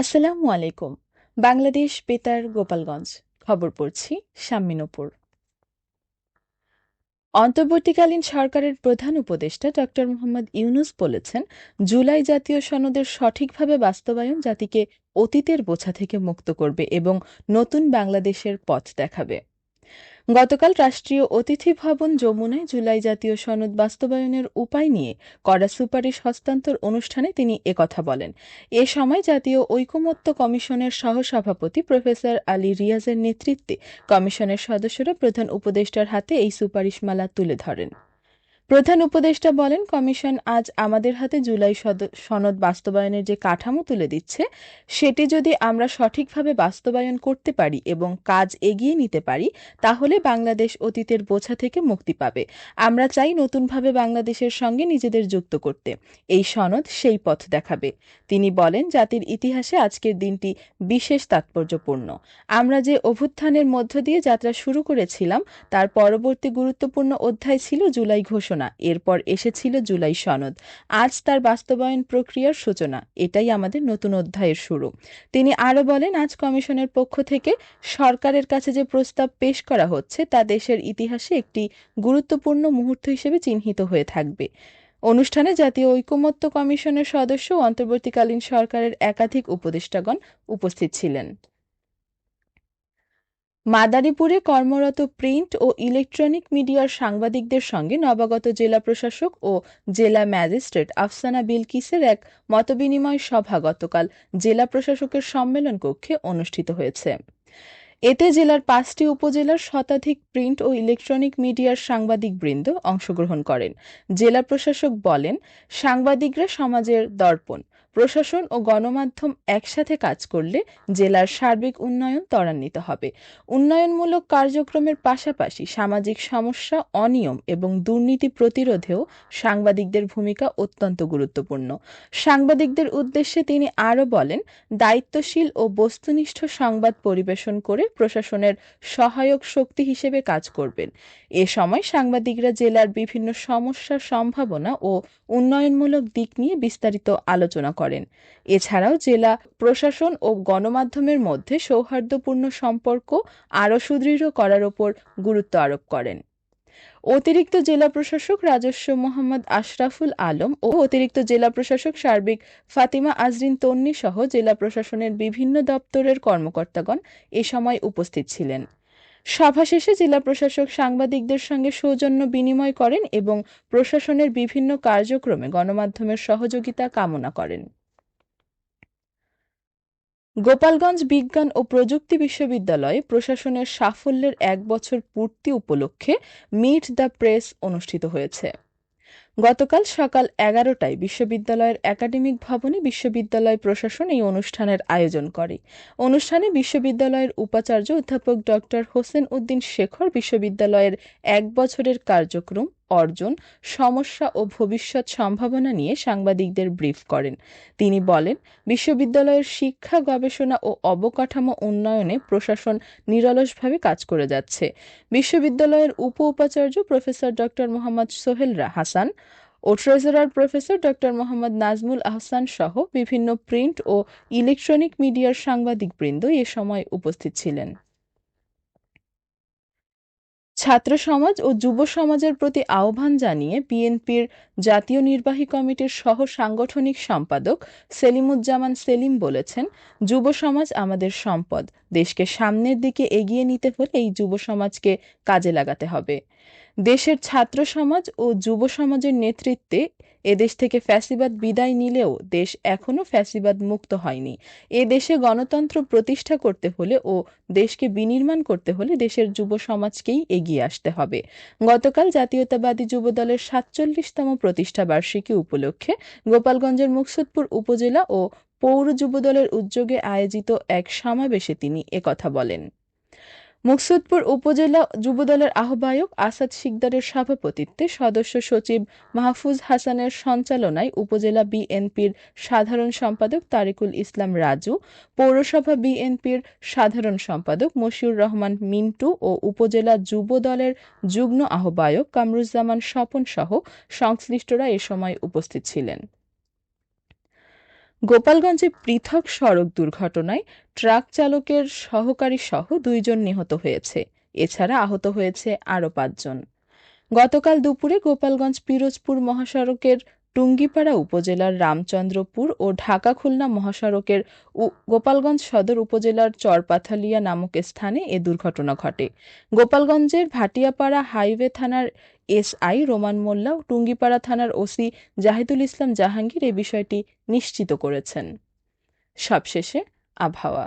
আসসালামু আলাইকুম। বাংলাদেশ বেতার গোপালগঞ্জ। খবর পড়ছি শাম্মিনুপুর অন্তর্বর্তীকালীন সরকারের প্রধান উপদেষ্টা ড মোহাম্মদ ইউনুস বলেছেন, জুলাই জাতীয় সনদের সঠিকভাবে বাস্তবায়ন জাতিকে অতীতের বোঝা থেকে মুক্ত করবে এবং নতুন বাংলাদেশের পথ দেখাবে। গতকাল রাষ্ট্রীয় অতিথি ভবন যমুনায় জুলাই জাতীয় সনদ বাস্তবায়নের উপায় নিয়ে করা সুপারিশ হস্তান্তর অনুষ্ঠানে তিনি একথা বলেন। এ সময় জাতীয় ঐকমত্য কমিশনের সহসভাপতি প্রফেসর আলী রিয়াজের নেতৃত্বে কমিশনের সদস্যরা প্রধান উপদেষ্টার হাতে এই সুপারিশমালা তুলে ধরেন। প্রধান উপদেষ্টা বলেন, কমিশন আজ আমাদের হাতে জুলাই সনদ বাস্তবায়নের যে কাঠামো তুলে দিচ্ছে, সেটি যদি আমরা সঠিকভাবে বাস্তবায়ন করতে পারি এবং কাজ এগিয়ে নিতে পারি, তাহলে বাংলাদেশ অতীতের বোঝা থেকে মুক্তি পাবে। আমরা চাই নতুনভাবে বাংলাদেশের সঙ্গে নিজেদের যুক্ত করতে। এই সনদ সেই পথ দেখাবে। তিনি বলেন, জাতির ইতিহাসে আজকের দিনটি বিশেষ তাৎপর্যপূর্ণ। আমরা যে অভ্যুত্থানের মধ্য দিয়ে যাত্রা শুরু করেছিলাম, তার পরবর্তী গুরুত্বপূর্ণ অধ্যায় ছিল জুলাই ঘোষণা। ঘোষণা এরপর এসেছিল জুলাই সনদ। আজ তার বাস্তবায়ন প্রক্রিয়ার সূচনা, এটাই আমাদের নতুন অধ্যায়ের শুরু। তিনি আরও বলেন, আজ কমিশনের পক্ষ থেকে সরকারের কাছে যে প্রস্তাব পেশ করা হচ্ছে, তা দেশের ইতিহাসে একটি গুরুত্বপূর্ণ মুহূর্ত হিসেবে চিহ্নিত হয়ে থাকবে। অনুষ্ঠানে জাতীয় ঐকমত্য কমিশনের সদস্য অন্তর্বর্তীকালীন সরকারের একাধিক উপদেষ্টাগণ উপস্থিত ছিলেন। মাদারীপুরে কর্মরত প্রিন্ট ও ইলেকট্রনিক মিডিয়ার সাংবাদিকদের সঙ্গে নবাগত জেলা প্রশাসক ও জেলা ম্যাজিস্ট্রেট আফসানা বিলকিসের এক মতবিনিময় সভা গতকাল জেলা প্রশাসকের সম্মেলন কক্ষে অনুষ্ঠিত হয়েছে। এতে জেলার পাঁচটি উপজেলার শতাধিক প্রিন্ট ও ইলেকট্রনিক মিডিয়ার সাংবাদিকবৃন্দ অংশগ্রহণ করেন। জেলা প্রশাসক বলেন, সাংবাদিকরা সমাজের দর্পণ প্রশাসন ও গণমাধ্যম একসাথে কাজ করলে জেলার সার্বিক উন্নয়ন ত্বরান্বিত হবে। উন্নয়নমূলক কার্যক্রমের পাশাপাশি সামাজিক সমস্যা, অনিয়ম এবং দুর্নীতি প্রতিরোধেও সাংবাদিকদের ভূমিকা অত্যন্ত গুরুত্বপূর্ণ। সাংবাদিকদের উদ্দেশ্যে তিনি আরও বলেন, দায়িত্বশীল ও বস্তুনিষ্ঠ সংবাদ পরিবেশন করে প্রশাসনের সহায়ক শক্তি হিসেবে কাজ করবেন। এ সময় সাংবাদিকরা জেলার বিভিন্ন সমস্যার সম্ভাবনা ও উন্নয়নমূলক দিক নিয়ে বিস্তারিত আলোচনা করেন। এছাড়াও জেলা প্রশাসন ও গণমাধ্যমের মধ্যে সৌহার্দ্যপূর্ণ সম্পর্ক আরও সুদৃঢ় করার ওপর গুরুত্ব আরোপ করেন। অতিরিক্ত জেলা প্রশাসক রাজস্ব মোহাম্মদ আশরাফুল আলম ও অতিরিক্ত জেলা প্রশাসক সার্বিক ফাতিমা আজরিন তন্নি সহ জেলা প্রশাসনের বিভিন্ন দপ্তরের কর্মকর্তাগণ এ সময় উপস্থিত ছিলেন। সভা শেষে জেলা প্রশাসক সাংবাদিকদের সঙ্গে সৌজন্য বিনিময় করেন এবং প্রশাসনের বিভিন্ন কার্যক্রমে গণমাধ্যমের সহযোগিতা কামনা করেন। গোপালগঞ্জ বিজ্ঞান ও প্রযুক্তি বিশ্ববিদ্যালয়ে প্রশাসনের সাফল্যের এক বছর পূর্তি উপলক্ষে মিট দ্য প্রেস অনুষ্ঠিত হয়েছে। গতকাল সকাল এগারোটায় বিশ্ববিদ্যালয়ের একাডেমিক ভবনে বিশ্ববিদ্যালয় প্রশাসন এই অনুষ্ঠানের আয়োজন করে। অনুষ্ঠানে বিশ্ববিদ্যালয়ের উপাচার্য অধ্যাপক ডক্টর হোসেন উদ্দিন শেখর, বিশ্ববিদ্যালয়ের এক বছরের কার্যক্রম, অর্জন, সমস্যা ও ভবিষ্যৎ সম্ভাবনা নিয়ে সাংবাদিকদের ব্রিফ করেন। তিনি বলেন, বিশ্ববিদ্যালয়ের শিক্ষা, গবেষণা ও অবকাঠামো উন্নয়নে প্রশাসন নিরলসভাবে কাজ করে যাচ্ছে। বিশ্ববিদ্যালয়ের উপ উপাচার্য প্রফেসর ডক্টর মোহাম্মদ সোহেল হাসান ও ট্রেজারার প্রফেসর ড মোহাম্মদ নাজমুল আহসান সহ বিভিন্ন প্রিন্ট ও ইলেকট্রনিক মিডিয়ার সাংবাদিকবৃন্দ এ সময় উপস্থিত ছিলেন। ছাত্র সমাজ ও যুব সমাজের প্রতি আহ্বান জানিয়ে বিএনপির জাতীয় নির্বাহী কমিটির সহ সাংগঠনিক সম্পাদক সেলিমুজ্জামান সেলিম বলেছেন, যুব সমাজ আমাদের সম্পদ, দেশকে সামনের দিকে এগিয়ে নিতে হলে এই যুব সমাজকে কাজে লাগাতে হবে। দেশের ছাত্র সমাজ ও যুব সমাজের নেতৃত্বে এদেশ থেকে ফ্যাসিবাদ বিদায় নিলেও দেশ এখনও ফ্যাসিবাদ মুক্ত হয়নি। এ দেশে গণতন্ত্র প্রতিষ্ঠা করতে হলে ও দেশকে বিনির্মাণ করতে হলে দেশের যুব সমাজকেই এগিয়ে আসতে হবে। গতকাল জাতীয়তাবাদী যুবদলের সাতচল্লিশতম প্রতিষ্ঠা বার্ষিকী উপলক্ষে গোপালগঞ্জের মুকসুদপুর উপজেলা ও পৌর যুবদলের উদ্যোগে আয়োজিত এক সমাবেশে তিনি একথা বলেন। মুকসুদপুর উপজেলা যুবদলের আহ্বায়ক আসাদ শিকদারের সভাপতিত্বে সদস্য সচিব মাহফুজ হাসানের সঞ্চালনায় উপজেলা বিএনপির সাধারণ সম্পাদক তারিকুল ইসলাম রাজু, পৌরসভা বিএনপির সাধারণ সম্পাদক মশিউর রহমান মিন্টু ও উপজেলা যুব দলের যুগ্ম আহ্বায়ক কামরুজ্জামান স্বপন সহ সংশ্লিষ্টরা এ সময় উপস্থিত ছিলেন। গোপালগঞ্জে পৃথক সড়ক দুর্ঘটনায় ট্রাক চালকের সহকারী সহ দুইজন নিহত হয়েছে। এছাড়া আহত হয়েছে আরও পাঁচজন। গতকাল দুপুরে গোপালগঞ্জ পিরোজপুর মহাসড়কের টুঙ্গিপাড়া উপজেলার রামচন্দ্রপুর ও ঢাকা খুলনা মহাসড়কের গোপালগঞ্জ সদর উপজেলার চরপাথালিয়া নামক স্থানে এ দুর্ঘটনা ঘটে। গোপালগঞ্জের ভাটিয়াপাড়া হাইওয়ে থানার এসআই রোমান মোল্লা টুঙ্গিপাড়া থানার ওসি জাহিদুল ইসলাম জাহাঙ্গীর এ বিষয়টি নিশ্চিত করেছেন। সবশেষে আবহাওয়া।